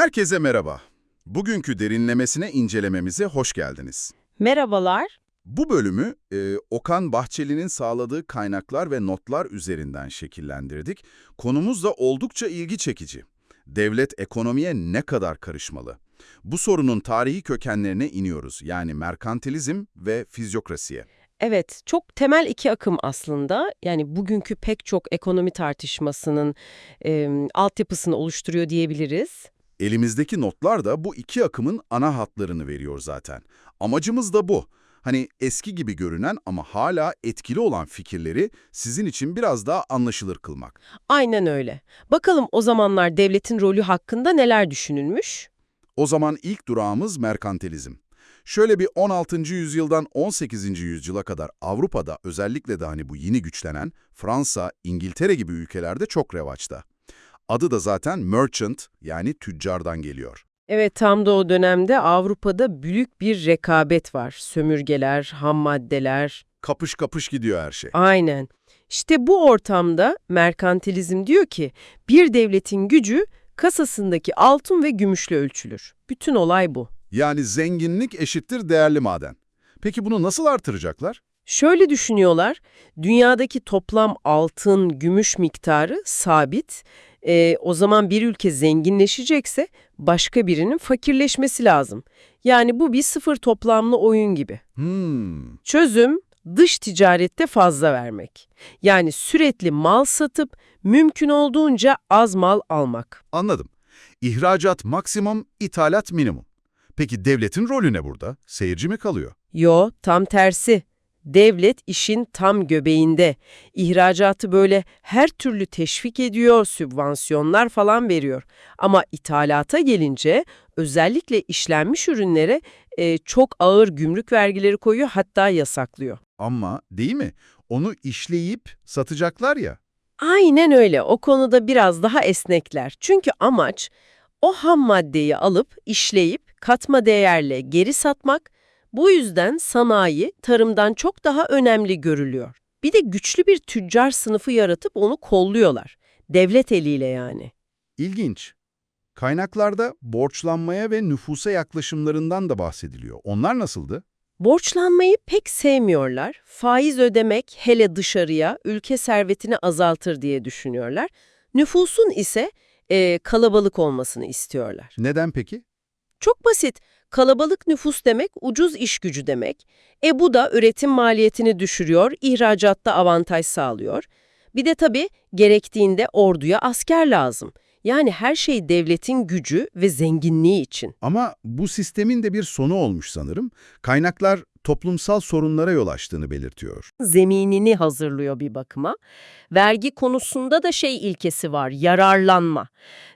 Herkese merhaba. Bugünkü derinlemesine incelememize hoş geldiniz. Merhabalar. Bu bölümü e, Okan Bahçeli'nin sağladığı kaynaklar ve notlar üzerinden şekillendirdik. Konumuz da oldukça ilgi çekici. Devlet ekonomiye ne kadar karışmalı? Bu sorunun tarihi kökenlerine iniyoruz. Yani merkantilizm ve fizyokrasiye. Evet, çok temel iki akım aslında. Yani bugünkü pek çok ekonomi tartışmasının e, altyapısını oluşturuyor diyebiliriz. Elimizdeki notlar da bu iki akımın ana hatlarını veriyor zaten. Amacımız da bu. Hani eski gibi görünen ama hala etkili olan fikirleri sizin için biraz daha anlaşılır kılmak. Aynen öyle. Bakalım o zamanlar devletin rolü hakkında neler düşünülmüş? O zaman ilk durağımız merkantilizm. Şöyle bir 16. yüzyıldan 18. yüzyıla kadar Avrupa'da özellikle de hani bu yeni güçlenen Fransa, İngiltere gibi ülkelerde çok revaçta. Adı da zaten merchant yani tüccardan geliyor. Evet, tam da o dönemde Avrupa'da büyük bir rekabet var. Sömürgeler, ham maddeler. Kapış kapış gidiyor her şey. Aynen. İşte bu ortamda merkantilizm diyor ki bir devletin gücü kasasındaki altın ve gümüşle ölçülür. Bütün olay bu. Yani zenginlik eşittir değerli maden. Peki bunu nasıl artıracaklar? Şöyle düşünüyorlar, dünyadaki toplam altın, gümüş miktarı sabit. Ee, o zaman bir ülke zenginleşecekse başka birinin fakirleşmesi lazım. Yani bu bir sıfır toplamlı oyun gibi. Hmm, Çözüm, dış ticarette fazla vermek. Yani sürekli mal satıp mümkün olduğunca az mal almak. anladım. İhracat maksimum, ithalat minimum. Peki devletin rolü ne burada? Seyirci mi kalıyor? Yo, tam tersi. Devlet işin tam göbeğinde. İhracatı böyle her türlü teşvik ediyor, sübvansiyonlar falan veriyor. Ama ithalata gelince özellikle işlenmiş ürünlere e, çok ağır gümrük vergileri koyuyor hatta yasaklıyor. Ama değil mi? Onu işleyip satacaklar ya. Aynen öyle. O konuda biraz daha esnekler. Çünkü amaç o ham maddeyi alıp işleyip katma değerle geri satmak. Bu yüzden sanayi tarımdan çok daha önemli görülüyor. Bir de güçlü bir tüccar sınıfı yaratıp onu kolluyorlar. Devlet eliyle yani. İlginç. Kaynaklarda borçlanmaya ve nüfusa yaklaşımlarından da bahsediliyor. Onlar nasıldı? Borçlanmayı pek sevmiyorlar. Faiz ödemek hele dışarıya ülke servetini azaltır diye düşünüyorlar. Nüfusun ise e, kalabalık olmasını istiyorlar. Neden peki? Çok basit. Kalabalık nüfus demek ucuz iş gücü demek. E bu da üretim maliyetini düşürüyor, ihracatta avantaj sağlıyor. Bir de tabii gerektiğinde orduya asker lazım. Yani her şey devletin gücü ve zenginliği için. Ama bu sistemin de bir sonu olmuş sanırım. Kaynaklar toplumsal sorunlara yol açtığını belirtiyor. Zeminini hazırlıyor bir bakıma. Vergi konusunda da şey ilkesi var, yararlanma.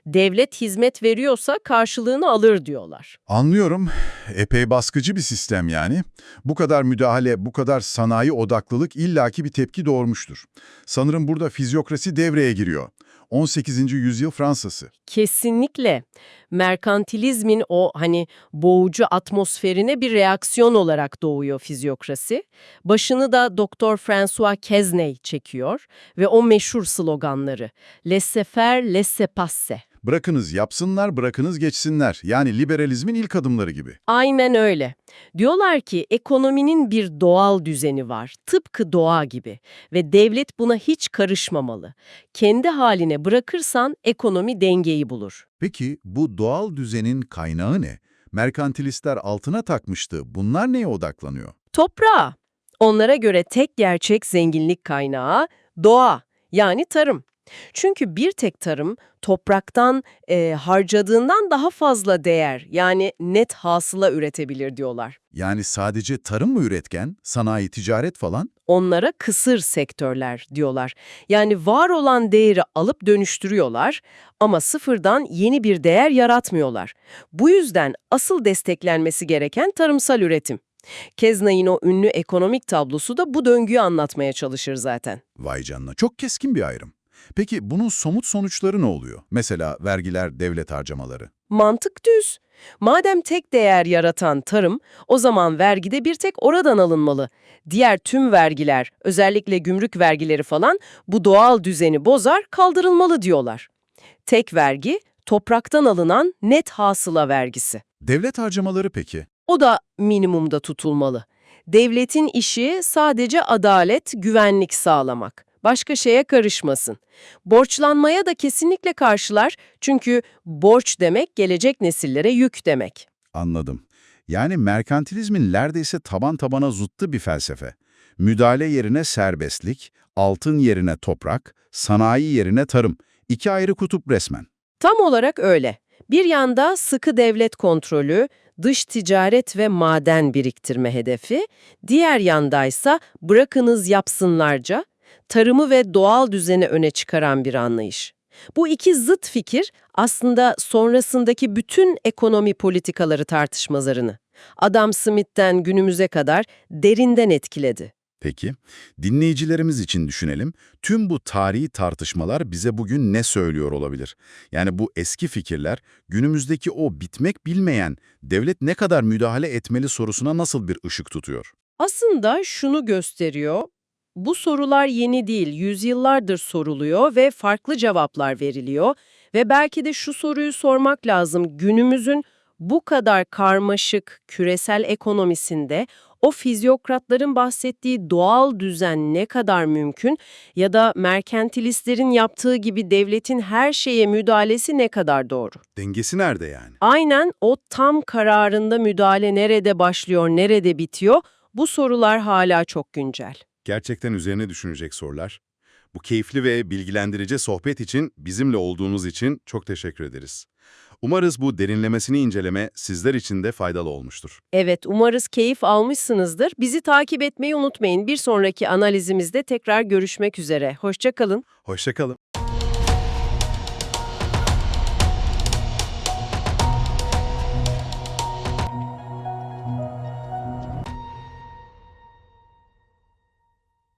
Devlet hizmet veriyorsa karşılığını alır diyorlar. Anlıyorum. Epey baskıcı bir sistem yani. Bu kadar müdahale, bu kadar sanayi odaklılık illaki bir tepki doğurmuştur. Sanırım burada fizyokrasi devreye giriyor. 18. yüzyıl Fransası. Kesinlikle. Merkantilizmin o hani boğucu atmosferine bir reaksiyon olarak doğuyor fizyokrasi. Başını da Doktor François Quesnay çekiyor ve o meşhur sloganları laissez-faire, laissez-passer. Bırakınız yapsınlar, bırakınız geçsinler. Yani liberalizmin ilk adımları gibi. Aynen öyle. Diyorlar ki ekonominin bir doğal düzeni var, tıpkı doğa gibi ve devlet buna hiç karışmamalı. Kendi haline bırakırsan ekonomi dengeyi bulur. Peki bu doğal düzenin kaynağı ne? Merkantilistler altına takmıştı. Bunlar neye odaklanıyor? Toprağa. Onlara göre tek gerçek zenginlik kaynağı doğa, yani tarım. Çünkü bir tek tarım topraktan e, harcadığından daha fazla değer, yani net hasıla üretebilir diyorlar. Yani sadece tarım mı üretken, sanayi, ticaret falan? Onlara kısır sektörler diyorlar. Yani var olan değeri alıp dönüştürüyorlar ama sıfırdan yeni bir değer yaratmıyorlar. Bu yüzden asıl desteklenmesi gereken tarımsal üretim. Keznay'ın o ünlü ekonomik tablosu da bu döngüyü anlatmaya çalışır zaten. Vay canına çok keskin bir ayrım. Peki bunun somut sonuçları ne oluyor? Mesela vergiler, devlet harcamaları. Mantık düz. Madem tek değer yaratan tarım, o zaman vergi de bir tek oradan alınmalı. Diğer tüm vergiler, özellikle gümrük vergileri falan bu doğal düzeni bozar, kaldırılmalı diyorlar. Tek vergi, topraktan alınan net hasıla vergisi. Devlet harcamaları peki? O da minimumda tutulmalı. Devletin işi sadece adalet, güvenlik sağlamak. Başka şeye karışmasın. Borçlanmaya da kesinlikle karşılar çünkü borç demek gelecek nesillere yük demek. Anladım. Yani merkantilizmin neredeyse taban tabana zıttı bir felsefe. Müdahale yerine serbestlik, altın yerine toprak, sanayi yerine tarım. İki ayrı kutup resmen. Tam olarak öyle. Bir yanda sıkı devlet kontrolü, dış ticaret ve maden biriktirme hedefi, diğer yandaysa bırakınız yapsınlarca, tarımı ve doğal düzeni öne çıkaran bir anlayış. Bu iki zıt fikir aslında sonrasındaki bütün ekonomi politikaları tartışmalarını, Adam Smith'ten günümüze kadar derinden etkiledi. Peki, dinleyicilerimiz için düşünelim. Tüm bu tarihi tartışmalar bize bugün ne söylüyor olabilir? Yani bu eski fikirler günümüzdeki o bitmek bilmeyen devlet ne kadar müdahale etmeli sorusuna nasıl bir ışık tutuyor? Aslında şunu gösteriyor, bu sorular yeni değil, yüzyıllardır soruluyor ve farklı cevaplar veriliyor ve belki de şu soruyu sormak lazım, günümüzün bu kadar karmaşık küresel ekonomisinde o fizyokratların bahsettiği doğal düzen ne kadar mümkün ya da merkantilistlerin yaptığı gibi devletin her şeye müdahalesi ne kadar doğru? Dengesi nerede yani? Aynen o tam kararında müdahale nerede başlıyor, nerede bitiyor? Bu sorular hala çok güncel. Gerçekten üzerine düşünecek sorular. Bu keyifli ve bilgilendirici sohbet için, bizimle olduğunuz için çok teşekkür ederiz. Umarız bu derinlemesini inceleme sizler için de faydalı olmuştur. Evet, umarız keyif almışsınızdır. Bizi takip etmeyi unutmayın. Bir sonraki analizimizde tekrar görüşmek üzere. Hoşça kalın. Hoşçakalın.